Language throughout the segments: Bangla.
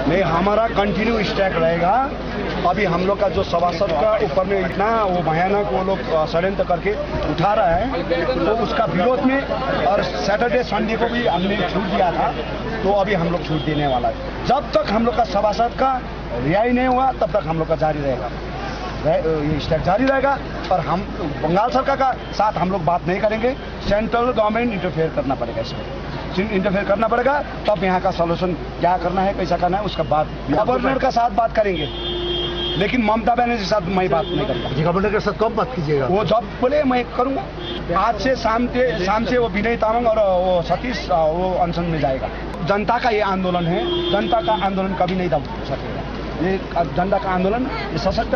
नहीं, हमारा कंटिन्यू स्टैक रहेगा। अभी हम लोग का जो सभासद का ऊपर में इतना वो भयानक वो लोग षड्यंत्र करके उठा रहा है तो उसका विरोध में, और सैटरडे संडे को भी हमने छूट दिया था तो अभी हम लोग छूट देने वाला है। जब तक हम लोग का सभासद का रिहाई नहीं हुआ, तब तक हम लोग का जारी रहेगा। ये स्टैक जारी रहेगा, और हम, बंगाल सरकार का साथ हम लोग बात नहीं करेंगे। सेंट्रल गवर्नमेंट इंटरफेयर करना पड़ेगा इसमें। इंटरफेयर करना पड़ेगा तब यहाँ का सोल्यूशन क्या करना है कैसा करना है उसका बात गवर्नर का साथ बात करेंगे। लेकिन ममता बनर्जी के साथ मैं बात नहीं करता। जी गवर्नर के साथ कब बात कीजिएगा? वो जब बोले मैं करूँगा। आज से शाम से शाम से वो विनय तामांग और वो सतीश वो अनशन में जाएगा। जनता का ये आंदोलन है। जनता का आंदोलन कभी नहीं दब सकेगा। ये जनता का आंदोलन ये सशक्त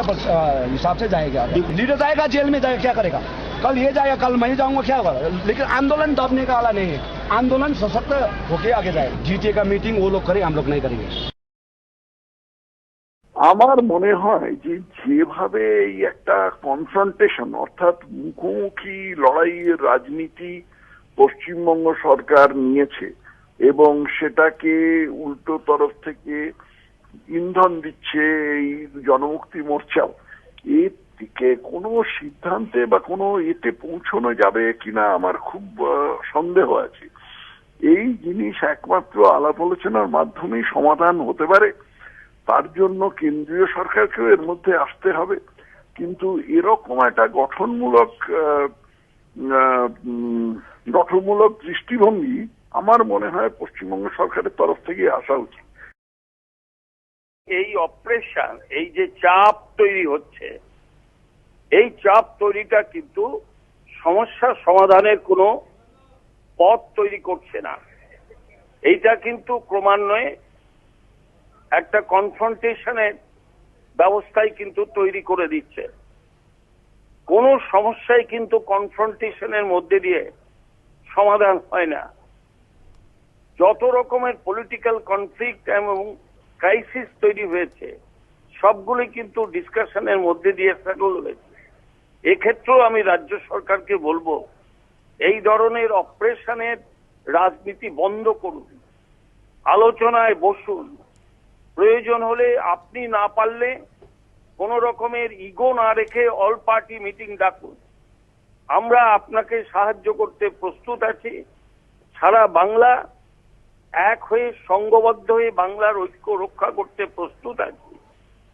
हिसाब से जाएगा। लीडर जाएगा जेल में जाएगा क्या करेगा? कल ये जाएगा कल मैं जाऊँगा क्या होगा? लेकिन आंदोलन दबने का वाला नहीं है। आंदोलन सशक्त होके आगे जाएगा जीटीए का मीटिंग वो लोग करें हम लोग नहीं करेंगे আমার মনে হয় যে যেভাবে এই একটা কনফ্রন্টেশন অর্থাৎ মুখোমুখি লড়াইয়ের রাজনীতি পশ্চিমবঙ্গ সরকার নিয়েছে এবং সেটাকে উল্টো তরফ থেকে ইন্ধন দিচ্ছে এই জনমুক্তি মোর্চাও এর দিকে কোনো সিদ্ধান্তে বা কোনো এতে পৌঁছানো যাবে কিনা আমার খুব আহ, সন্দেহ আছে এই জিনিস একমাত্র আলাপ আলোচনার মাধ্যমেই সমাধান হতে পারে, তার জন্য কেন্দ্রীয় সরকারকেও এর মধ্যে আসতে হবে। কিন্তু এরকম একটা গঠনমূলক গঠনমূলক দৃষ্টিভঙ্গি আমার মনে হয় পশ্চিমবঙ্গ সরকারের তরফ থেকে আসা উচিত। এই অপারেশন, এই যে চাপ তৈরি হচ্ছে, এই চাপ তৈরিটা কিন্তু সমস্যা সমাধানের কোনো পথ তৈরি করছে না। এইটা কিন্তু ক্রমান্বয়ে একটা কনফ্রন্টেশনের ব্যবস্থাই কিন্তু তৈরি করে দিচ্ছে। কোন সমস্যায় কিন্তু কনফ্রন্টেশনের মধ্যে দিয়ে সমাধান হয় না। যত রকমের পলিটিক্যাল কনফ্লিক্ট এবং ক্রাইসিস তৈরি হয়েছে, সবগুলি কিন্তু ডিসকাশনের মধ্যে দিয়ে সেটল হয়েছে। এক্ষেত্রেও আমি রাজ্য সরকারকে বলব এই ধরনের অপারেশনের রাজনীতি বন্ধ করুন। আলোচনায় বসুন। প্রয়োজন হলে আপনি না পারলে কোন রকমের ইগো না রেখে অল পার্টি মিটিং ডাকুন। আমরা আপনাকে সাহায্য করতে প্রস্তুত আছি। সারা বাংলা এক হয়ে সংঘবদ্ধ হয়ে বাংলার ঐক্য রক্ষা করতে প্রস্তুত আছি।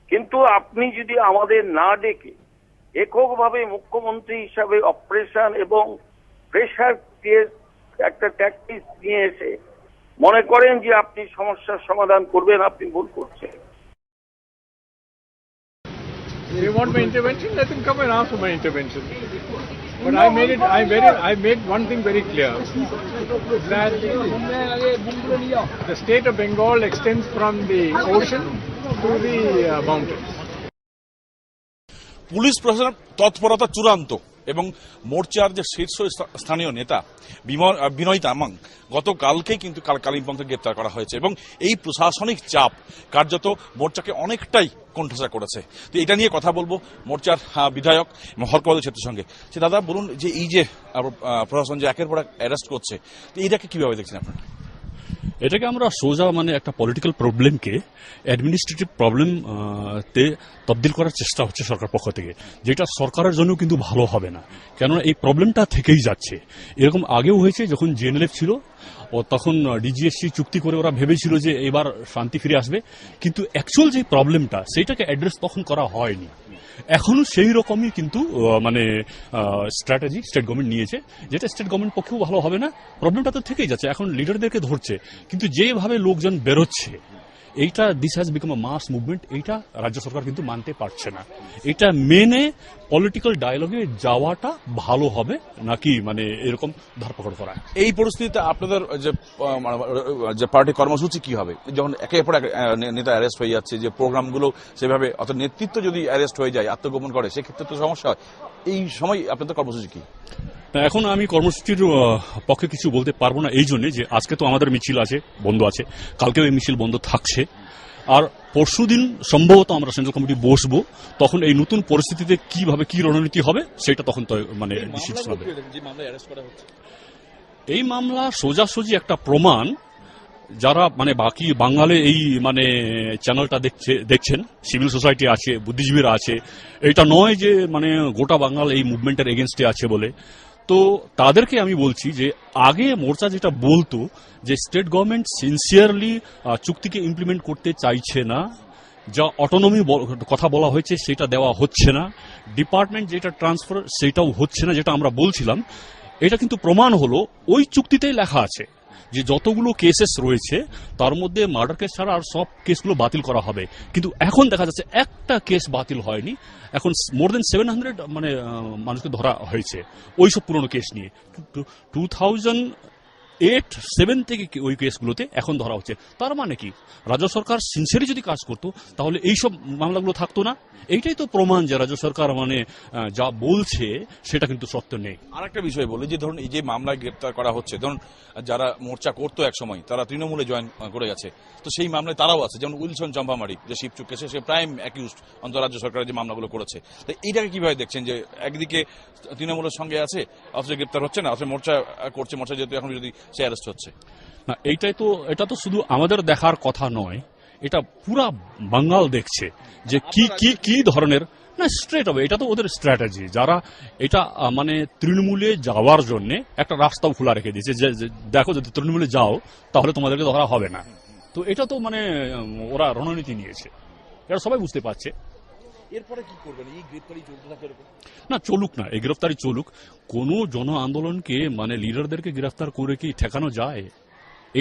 কিন্তু আপনি যদি আমাদের না ডেকে, এককভাবে মুখ্যমন্ত্রী হিসাবে অপারেশন এবং প্রেশার দিয়ে একটা ট্যাকটিস নিয়ে এসে মনে করেন যে আপনি সমস্যার সমাধান করবেন আপনি ভুল করছেন you want my intervention, let them come and ask for my intervention. But I made it. I made it. I made one thing very clear that the state of Bengal extends from the ocean to the uh, mountains. Police প্রশাসনের তৎপরতা চূড়ান্ত এবং মোর্চার যে শীর্ষ স্থানীয় নেতা বিনয় তামাং, গতকালকেই কিন্তু কাল- কালিম্পং থেকে গ্রেপ্তার করা হয়েছে এবং এই প্রশাসনিক চাপ কার্যত মোর্চাকে অনেকটাই কণ্ঠাসা করেছে। তো এটা নিয়ে কথা বলব মোর্চার বিধায়ক হরপদ ছেত্রের সঙ্গে। সে দাদা, বলুন যে এই যে প্রশাসন যে একের পর এক অ্যারেস্ট করছে, তো এটাকে কীভাবে দেখছেন আপনারা? এটাকে আমরা সোজা মানে একটা পলিটিক্যাল প্রবলেমকে অ্যাডমিনিস্ট্রেটিভ প্রবলেম তে তবদিল করার চেষ্টা হচ্ছে সরকার পক্ষ থেকে, যেটা সরকারের জন্য কিন্তু ভালো হবে না। কেননা এই প্রবলেমটা থেকেই যাচ্ছে। এরকম আগেও হয়েছে যখন জেএনএলএফ ছিল, ও তখন ডিজিএসসি চুক্তি করে ওরা ভেবেছিল যে এবার শান্তি ফিরে আসবে, কিন্তু অ্যাকচুয়াল যে প্রবলেমটা সেইটাকে অ্যাড্রেস তখন করা হয়নি। এখনও সেই রকমই কিন্তু মানে স্ট্র্যাটেজি স্টেট গভর্নমেন্ট নিয়েছে, যেটা স্টেট গভর্নমেন্ট পক্ষেও ভালো হবে না। প্রবলেমটা তো থেকেই যাচ্ছে, এখন লিডারদেরকে ধরছে, কিন্তু যেভাবে লোকজন বেরোচ্ছে এইটা this has become mass movement এইটা রাজ্য সরকার কিন্তু মানতে পারছে না। এটা মেনে পলিটিক্যাল ডায়ালগে যাওয়াটা ভালো হবে নাকি মানে এরকম ধরপকড় করা? এই পরিস্থিতিতে আপনাদের যে মানে, যে পার্টি কর্মসূচি কি হবে? যখন একে পর এক নেতা অ্যারেস্ট হয়ে যাচ্ছে যে প্রোগ্রামগুলো সেভাবে অর্থাৎ নেতৃত্ব যদি অ্যারেস্ট হয়ে যায় আত্মগোপন করে সেক্ষেত্রে তো সমস্যা হয়। এই সময় আপনাদের কর্মসূচি কি? এখন আমি কর্মসূচির পক্ষে কিছু বলতে পারব না এই জন্য যে আজকে তো আমাদের মিছিল আছে বন্ধ আছে কালকেও এই মিছিল বন্ধ থাকছে। আর পরশুদিন সম্ভবত আমরা সেন্ট্রাল কমিটি বসবো তখন এই নতুন পরিস্থিতিতে কীভাবে কি রণনীতি হবে সেটা তখন মানে হবে। এই মামলা সোজাসুজি একটা প্রমাণ যারা মানে বাকি বাঙালি এই মানে চ্যানেলটা দেখছে, দেখছেন সিভিল সোসাইটি আছে, বুদ্ধিজীবীরা আছে, এটা নয় যে মানে গোটা বাঙাল এই মুভমেন্টের এগেনস্টে আছে বলে। তো তাদেরকে আমি বলছি যে আগে মোর্চা যেটা বলতো যে স্টেট গভর্নমেন্ট সিনসিয়ারলি চুক্তিকে ইমপ্লিমেন্ট করতে চাইছে না, যা অটোনমি কথা বলা হয়েছে সেটা দেওয়া হচ্ছে না ডিপার্টমেন্ট যেটা ট্রান্সফার সেটাও হচ্ছে না, যেটা আমরা বলছিলাম, এটা কিন্তু প্রমাণ হলো ওই চুক্তিতেই লেখা আছে। যে যতগুলো কেসেস রয়েছে, তার মধ্যে মার্ডার কেস ছাড়া আর সব কেসগুলো বাতিল করা হবে। কিন্তু এখন দেখা যাচ্ছে একটা কেস বাতিল হয়নি। এখন মোর দেন সেভেন হান্ড্রেড মানে মানুষকে ধরা হয়েছে ওইসব পুরনো কেস নিয়ে। টু থাউজেন্ড এইট সেভেন থেকে ওই কেসগুলোতে এখন ধরা হচ্ছে। তার মানে কি? রাজ্য সরকার সিনসিয়ারি যদি কাজ করতো, তাহলে এই সব মামলাগুলো থাকতো না। এইটাই তো প্রমাণ যে রাজ্য সরকার মানে যা বলছে, সেটা কিন্তু সত্য নেই। আরেকটা বিষয় বলি, যে ধরুন এই যে মামলায় গ্রেপ্তার করা হচ্ছে, ধরুন যারা মোর্চা করতো এক সময় তারা তৃণমূলে জয়েন করে গেছে। তো সেই মামলায় তারাও আছে, যেমন উইলসন চম্পামারি, যে শিবচুক কেসে সে প্রাইম অ্যাকিউজড অন্তরাজ্য সরকারের যে মামলাগুলো করেছে। তো এইটাকে কীভাবে দেখছেন যে একদিকে তৃণমূলের সঙ্গে আছে অথচ গ্রেপ্তার হচ্ছে না অথচ মোর্চা করছে, মোর্চা যেহেতু এখন যদি সে অ্যারেস্ট হচ্ছে। না এইটাই তো এটা তো শুধু আমাদের দেখার কথা নয় এটা পুরা বাঙ্গাল দেখছে যে কি কি কি ধরনের না স্ট্রেট হবে এটা তো ওদের স্ট্র্যাটেজি যারা এটা মানে তৃণমূলে যাওয়ার জন্য একটা রাস্তাও খোলা রেখে দিয়েছে যে যে দেখো যদি তৃণমূলে যাও তাহলে তোমাদেরকে ধরা হবে না। তো এটা তো মানে ওরা রণনীতি নিয়েছে। এটা সবাই বুঝতে পারছে। এরপরে কি করবেন? এই চলতে থাকে এরকম? না, চলুক না, এই গ্রেফতারি চলুক। কোনো জন আন্দোলনকে মানে লিডারদেরকে গ্রেফতার করে কি ঠেকানো যায়?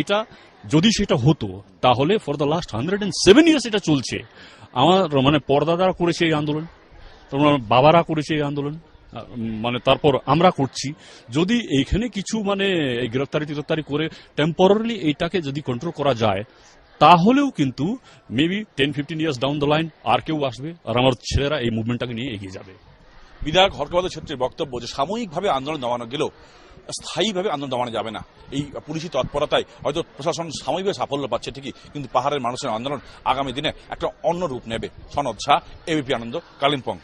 এটা, যদি সেটা হতো, তাহলে for the last hundred and seven years এটা চলছে। আমার মানে পর্দাদারা করেছে এই আন্দোলন, তোমার বাবারা করেছে এই আন্দোলন মানে তারপর আমরা করছি। যদি এইখানে কিছু মানে এই গ্রেফতারি টিরফতারি করে টেম্পোরারি এইটাকে যদি কন্ট্রোল করা যায় তাহলেও কিন্তু maybe ten fifteen years down the line আর কেউ আসবে আর আমার ছেলেরা এই মুভমেন্টটাকে নিয়ে এগিয়ে যাবে। বিধায়ক হর্ষবর্ধন ছেত্রীর বক্তব্য যে সাময়িকভাবে আন্দোলন দমানো গেলেও স্থায়ীভাবে আন্দোলন দমানো যাবে না। এই পুলিশি তৎপরতায় হয়তো প্রশাসন সাময়িকভাবে সাফল্য পাচ্ছে ঠিকই, কিন্তু পাহাড়ের মানুষের আন্দোলন আগামী দিনে একটা অন্য রূপ নেবে। সনদ ঝা এবিপি আনন্দ কালিম্পং